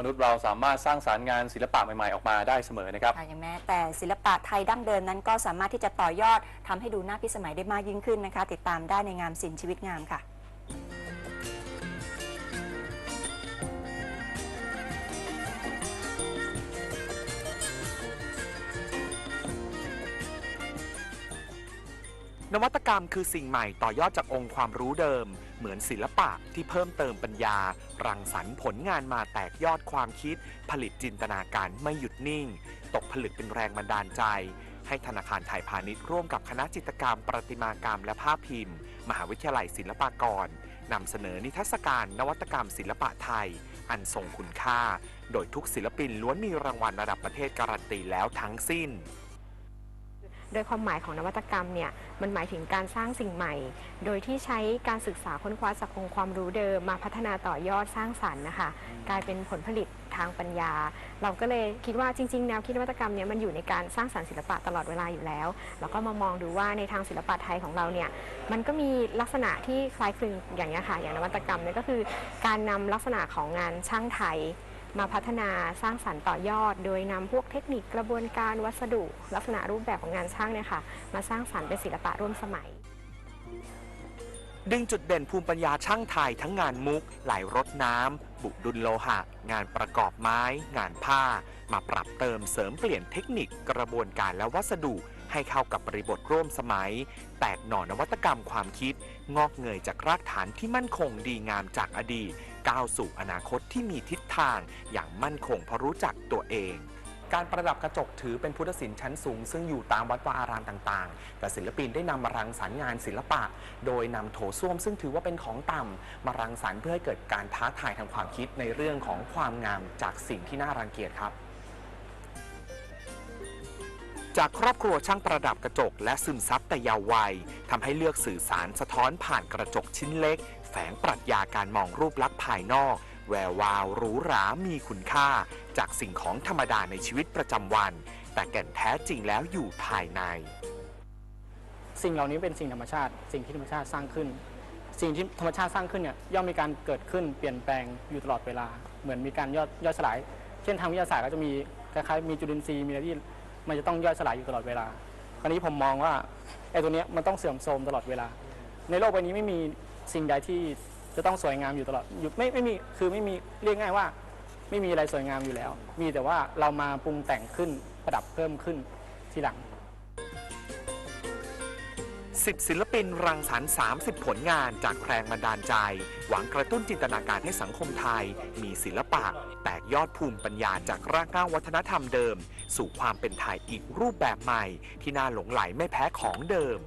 มนุษย์เราสามารถสร้างสารรค์งานศิลปะใหม่ๆออกมาได้เสมอนะครับ ค่ะอย่างแม้แต่ศิลปะไทยดั้งเดิมนั้นก็สามารถที่จะต่อยอดทำให้ดูน่าพิสมัยได้มากยิ่งขึ้นนะคะ ติดตามได้ในงามศิลป์ชีวิตงามค่ะ นวัตกรรมคือสิ่งใหม่ต่อยอดจากองค์ความรู้เดิม เหมือนศิลปะที่เพิ่มเติมปัญญา รังสรรค์ผลงานมาแตกยอดความคิด ผลิตจินตนาการไม่หยุดนิ่ง ตกผลึกเป็นแรงบันดาลใจ ให้ธนาคารไทยพาณิชย์ร่วมกับคณะจิตรกรรม ประติมากรรมและภาพพิมพ์ มหาวิทยาลัยศิลปากรนำเสนอนิทรรศการนวัตกรรมศิลปะไทย อันทรงคุณค่า โดยทุกศิลปินล้วนมีรางวัลระดับประเทศการันตีแล้วทั้งสิ้น โดยความหมายของนวัตกรรมเนี่ยมันหมายถึงการสร้างสิ่งใหม่ โดยที่ใช้การศึกษาค้นคว้าจากองค์ความรู้เดิมมาพัฒนาต่อยอดสร้างสรรค์นะคะ กลายเป็นผลผลิตทางปัญญา เราก็เลยคิดว่าจริง ๆ แนวคิดนวัตกรรมเนี่ยมันอยู่ในการสร้างสรรค์ศิลปะตลอดเวลาอยู่แล้ว แล้วก็มามองดูว่าในทางศิลปะไทยของเราเนี่ยมันก็มีลักษณะที่คล้ายคลึงอย่างนี้ค่ะอย่างนวัตกรรมเนี่ยก็คือ การนำลักษณะของงานช่างไทย มาพัฒนาสร้างสรรค์ต่อยอด โดยนำพวกเทคนิคกระบวนการวัสดุ ลักษณะรูปแบบของงานช่างเนี่ยค่ะมาสร้างสรรค์เป็นศิลปะร่วมสมัย ดึงจุดเด่นภูมิปัญญาช่างไทยทั้งงานมุก ไหลรถน้ำ บุดุลโลหะ งานประกอบไม้ งานผ้า มาปรับเติมเสริมเปลี่ยนเทคนิคกระบวนการและวัสดุให้เข้ากับบริบทร่วมสมัย แตกหน่อนวัตกรรมความคิด งอกเงยจากรากฐานที่มั่นคงดีงามจากอดีต ก้าวสู่อนาคตที่มีทิศทางอย่างมั่นคงเพราะรู้จักตัวเอง การประดับกระจกถือเป็นพุทธศิลป์ชั้นสูง ซึ่งอยู่ตามวัดวาอารามต่างๆ แต่ศิลปินได้นำมารังสรรค์งานศิลปะ โดยนำโถส้วมซึ่งถือว่าเป็นของต่ำมารังสรรค์เพื่อให้เกิดการท้าทายทางความคิดในเรื่องของความงามจากสิ่งที่น่ารังเกียจครับ จากครอบครัวช่างประดับกระจก และซึมซับแต่ยาววัยทำให้เลือกสื่อสารสะท้อนผ่านกระจกชิ้นเล็ก แฝงปรัชญาการมองรูปลักษณ์ภายนอก แวววาวหรูหรามีคุณค่า จากสิ่งของธรรมดาในชีวิตประจำวัน แต่แก่นแท้จริงแล้วอยู่ภายใน สิ่งเหล่านี้เป็นสิ่งธรรมชาติ สิ่งที่ธรรมชาติสร้างขึ้น สิ่งที่ธรรมชาติสร้างขึ้นเนี่ยย่อมมีการเกิดขึ้นเปลี่ยนแปลงอยู่ตลอดเวลา เหมือนมีการย่อยย่อยสลาย เช่นทางวิทยาศาสตร์ก็จะมีคล้ายๆมีจุลินทรีย์มีอะไรที่ มันจะต้องย่อยสลายอยู่ตลอดเวลา คราวนี้ผมมองว่าไอ้ตัวเนี้ยมันต้องเสื่อมโทรมตลอดเวลา ในโลกใบนี้ไม่มีสิ่งใดที่จะต้องสวยงามอยู่ตลอดอยู่ไม่ไม่มีคือไม่มีเรียกง่ายว่า ไม่มีอะไรสวยงามอยู่แล้ว มีแต่ว่าเรามาปรุงแต่งขึ้นประดับเพิ่มขึ้นทีหลัง 10 ศิลปินรังสรรค์ 30 ผลงานจากแรงบันดาลใจ หวังกระตุ้นจินตนาการให้สังคมไทย มีศิลปะ แตกยอดภูมิปัญญาจากรากเหง้าวัฒนธรรมเดิม สู่ความเป็นไทยอีกรูปแบบใหม่ ที่น่าหลงไหลไม่แพ้ของเดิม